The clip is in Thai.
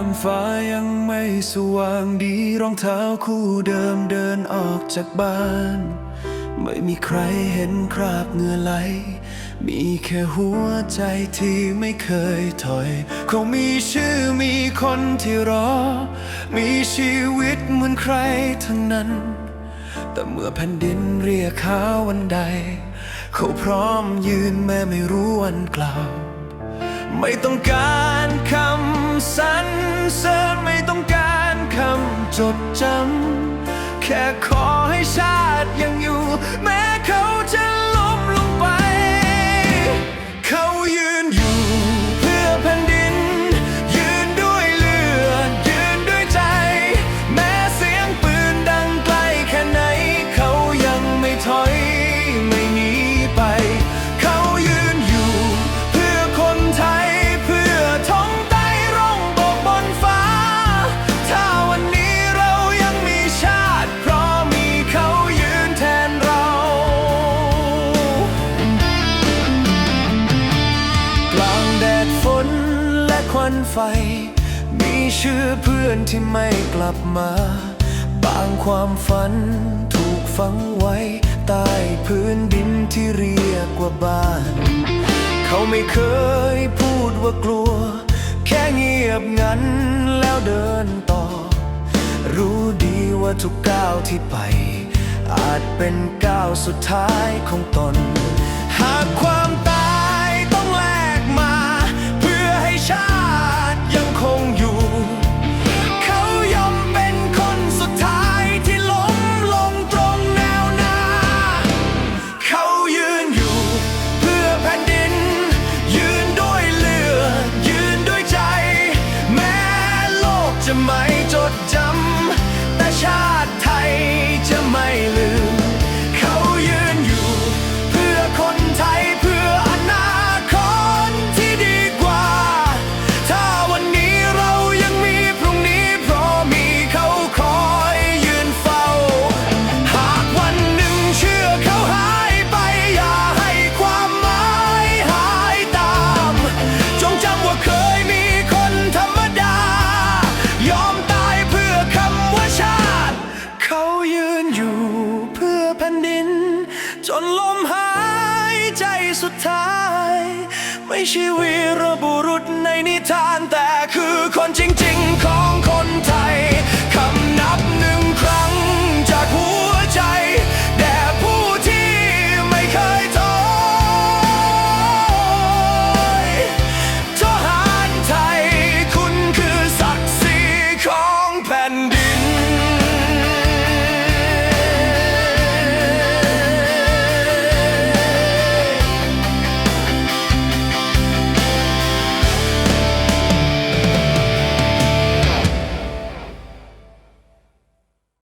ามฟ้ายังไม่สว่างดีรองเท้าคู่เดิมเดินออกจากบ้าน ไม่มีใครเห็นคราบเหงื่อไหล มีแค่หัวใจที่ไม่เคยถอยคงมีชื่อมีคนที่รอ มีชีวิตเหมือนใครทั้งนั้น แต่เมื่อแผ่นดินเรียกเขาวันใด เขาพร้อมยืนแม้ไม่รู้วันกล่าว ไม่ต้องการคำ จดจำ แค่ขอให้ชาติยังอยู่แม้ นไฟ มีชื่อเพื่อนที่ไม่กลับมา บางความฝันถูกฝังไว้ ใต้พื้นดินที่เรียกว่าบ้าน เขาไม่เคยพูดว่ากลัว แค่เงียบงันแล้วเดินต่อ รู้ดีว่าทุกก้าวที่ไป อาจเป็นก้าวสุดท้ายของตน หากความ สุดท้าย ไม่ใช่วีรบุรุษในนิทานแต่คือคนจริง ๆ ของ